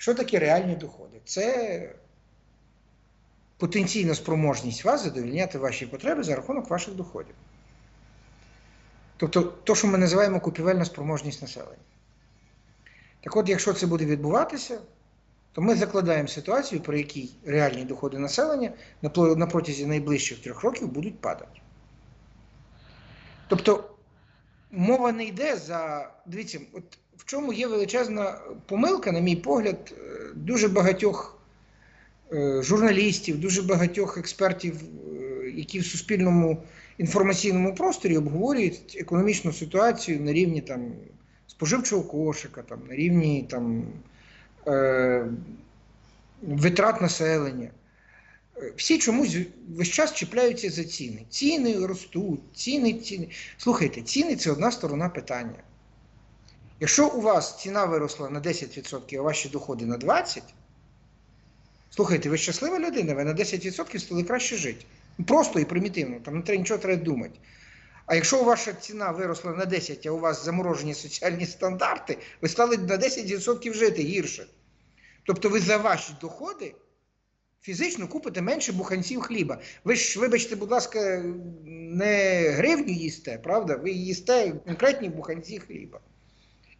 Що таке реальні доходи? Це потенційна спроможність вас задовільняти ваші потреби за рахунок ваших доходів. Тобто, то, що ми називаємо купівельна спроможність населення. Так от, якщо це буде відбуватися, то ми закладаємо ситуацію, при якій реальні доходи населення на протязі найближчих трьох років будуть падати. Тобто, мова не йде за. Дивіться, от в чому є величезна помилка, на мій погляд, е, дуже багатьох е, журналістів, дуже багатьох експертів, е, які в суспільному інформаційному просторі обговорюють економічну ситуацію на рівні там, споживчого кошика, там, на рівні там, е, витрат населення. Всі чомусь весь час чіпляються за ціни. Ціни ростуть, ціни, ціни. Слухайте, ціни це одна сторона питання. Якщо у вас ціна виросла на 10%, а ваші доходи на 20%, слухайте, ви щаслива людина, ви на 10% стали краще жити. Просто і примітивно, там не треба нічого треба думати. А якщо ваша ціна виросла на 10, а у вас заморожені соціальні стандарти, ви стали на 10% жити гірше. Тобто ви за ваші доходи фізично купите менше буханців хліба. Ви ж, вибачте, будь ласка, не гривню їсте, правда? Ви їсте конкретні буханці хліба.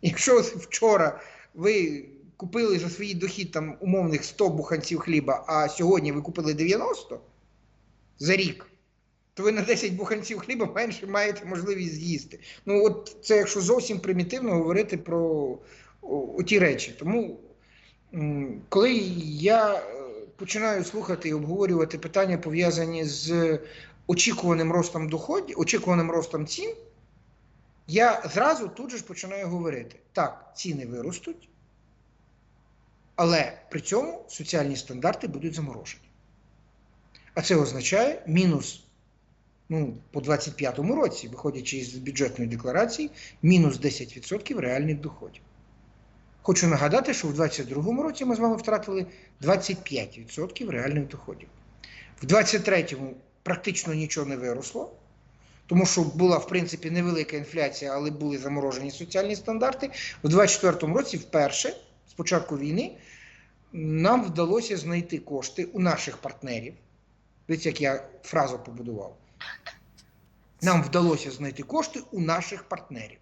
Якщо вчора ви купили за свій дохід там умовних 100 буханців хліба, а сьогодні ви купили 90 за рік, то ви на 10 буханців хліба менше маєте можливість з'їсти. Ну, от це якщо зовсім примітивно говорити про ті речі. Тому, коли я е, починаю слухати і обговорювати питання, пов'язані з очікуваним ростом доходів, очікуваним ростом цін, я зразу тут же ж починаю говорити: так, ціни виростуть, але при цьому соціальні стандарти будуть заморожені. А це означає мінус ну, по 25-му році, виходячи із бюджетної декларації, мінус 10% реальних доходів. Хочу нагадати, що в 2022 році ми з вами втратили 25% реальних доходів. В 2023 практично нічого не виросло, тому що була, в принципі, невелика інфляція, але були заморожені соціальні стандарти. У 2024 році вперше, з початку війни, нам вдалося знайти кошти у наших партнерів. Дивіться, як я фразу побудував. Нам вдалося знайти кошти у наших партнерів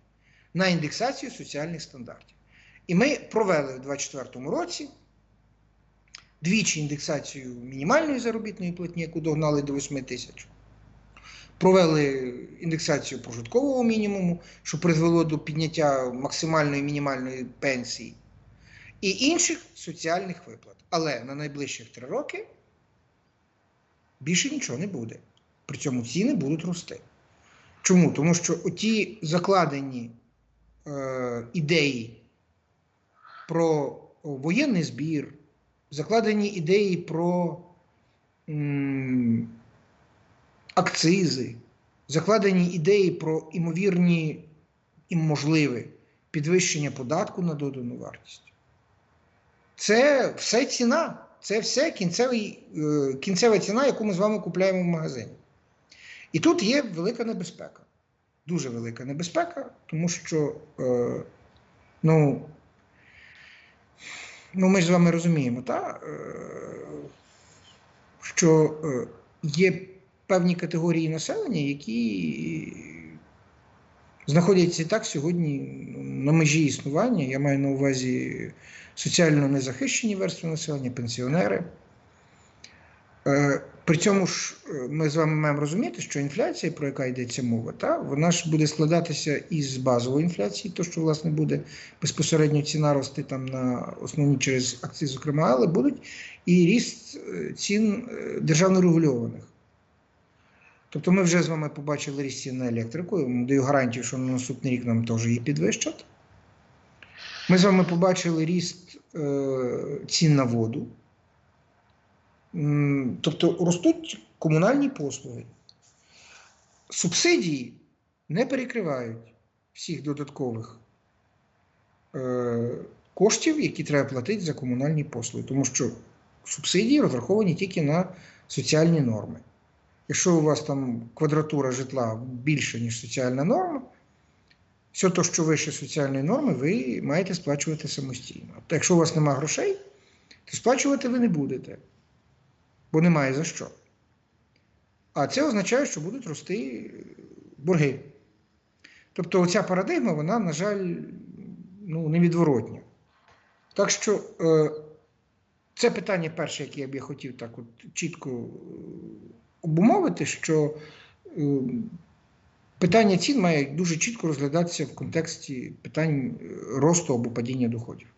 на індексацію соціальних стандартів. І ми провели у 2024 році двічі індексацію мінімальної заробітної платні, яку догнали до 8 тисяч. Провели індексацію прожиткового мінімуму, що призвело до підняття максимальної мінімальної пенсії, і інших соціальних виплат. Але на найближчих три роки більше нічого не буде. При цьому ціни будуть рости. Чому? Тому що ті закладені е, ідеї про воєнний збір, закладені ідеї про м, акцизи, закладені ідеї про імовірні і можливе підвищення податку на додану вартість. Це все ціна. Це все кінцевий, е, кінцева ціна, яку ми з вами купляємо в магазині. І тут є велика небезпека. Дуже велика небезпека, тому що е, ну, ну, ми ж з вами розуміємо, та, е, що е, є певні категорії населення, які знаходяться і так сьогодні ну, на межі існування. Я маю на увазі соціально незахищені верстви населення, пенсіонери. Е, При цьому ж е, ми з вами маємо розуміти, що інфляція, про яка йдеться мова, та, вона ж буде складатися із базової інфляції, то що власне буде безпосередньо ціна рости там на основні через акції, зокрема, але будуть і ріст е, цін державно регульованих. Тобто ми вже з вами побачили ріст цін на електрику, я даю гарантію, що на наступний рік нам теж її підвищать. Ми з вами побачили ріст е, цін на воду. Тобто ростуть комунальні послуги. Субсидії не перекривають всіх додаткових е, коштів, які треба платити за комунальні послуги, тому що субсидії розраховані тільки на соціальні норми. Якщо у вас там квадратура житла більше, ніж соціальна норма, все те, що вище соціальної норми, ви маєте сплачувати самостійно. Тобто, якщо у вас немає грошей, то сплачувати ви не будете, бо немає за що. А це означає, що будуть рости борги. Тобто ця парадигма, вона, на жаль, ну, невідворотня. Так що е, це питання перше, яке я б я хотів так от чітко е, обумовити, що е, питання цін має дуже чітко розглядатися в контексті питань е, росту або падіння доходів.